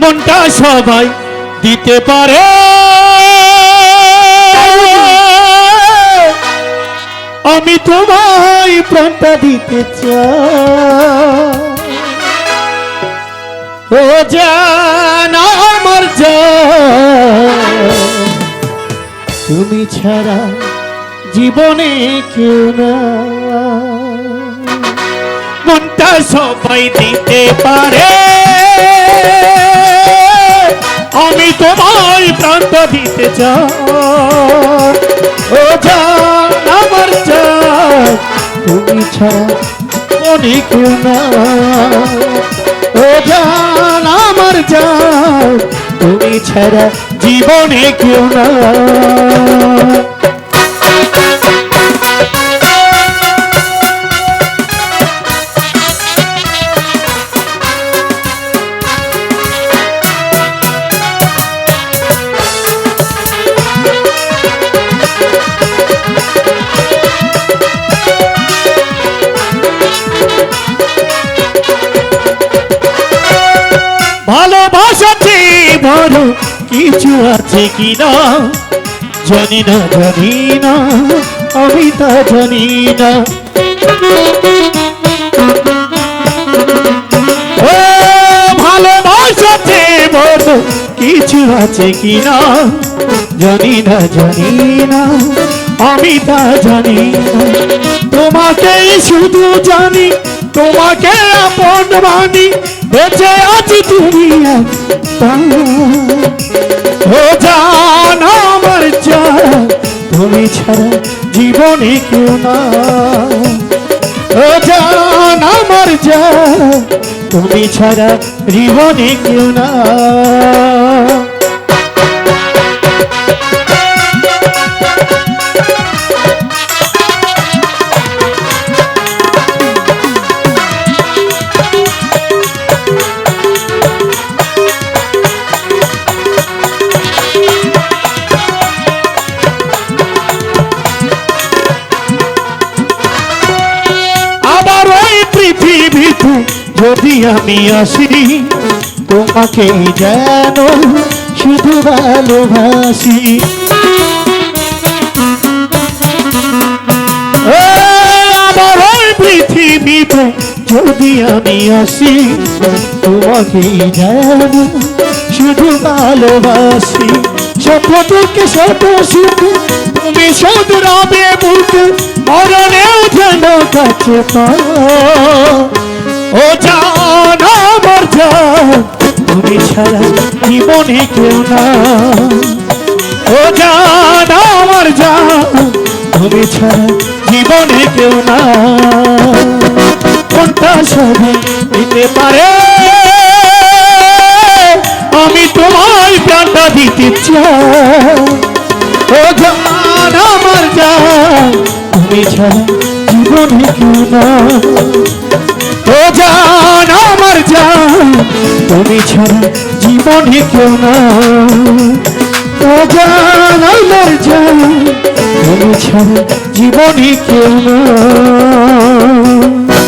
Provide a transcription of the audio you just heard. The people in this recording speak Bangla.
মনটা সবাই দিতে পারে। আমি তোমায় প্রাণটা দিতে চাই। ও আমার তুমি ছাড়া জীবনে কেউ না মনটা সবাই দিতে পারে। তোমায় প্রান্ত দিতে চাও ও জান আমার জান তুমি ছাড়া মনে কেউ না ও জান আমার জান তুমি ছাড়া জীবনে কেউ না বড় কিছু আছে কি না জানি না জানি না, আমি তা জানি না। কিছু আছে কি না জানি না জানি না, আমি তা জানি তোমাকেই শুধু জানি, তোমাকে আপন মানি বেঁচে আছি একটা। ও জান আমার জান তুমি ছাড়া জীবনে কেউ না ও জান আমার জান তুমি ছাড়া জীবনে কেউ না পৃথিবীতে যদি আমি আসি, তোমাকে যেন শুধু ভালোবাসি। পৃথিবীতে যদি আমি আসি, তোমাকে যেন শুধু ভালোবাসি। শপথকে শত সুখ তুমি শুধু রবে মুখ, মরণেও যেন কাছে পাও। ও জান আমার জান তুমি ছাড়া জীবনে কেউ না ও জান আমার জান তুমি ছাড়া জীবনে কেউ না কোনটা সবে দিতে পারে? আমি তোমায় প্রাণটা দিতে চাই। ও জান আমার জান তুমি ছাড়া জীবনে কেউ না তুমি ছাড়া জীবনে কেউ না ও জান তুমি ছাড়া জীবনে কেউ না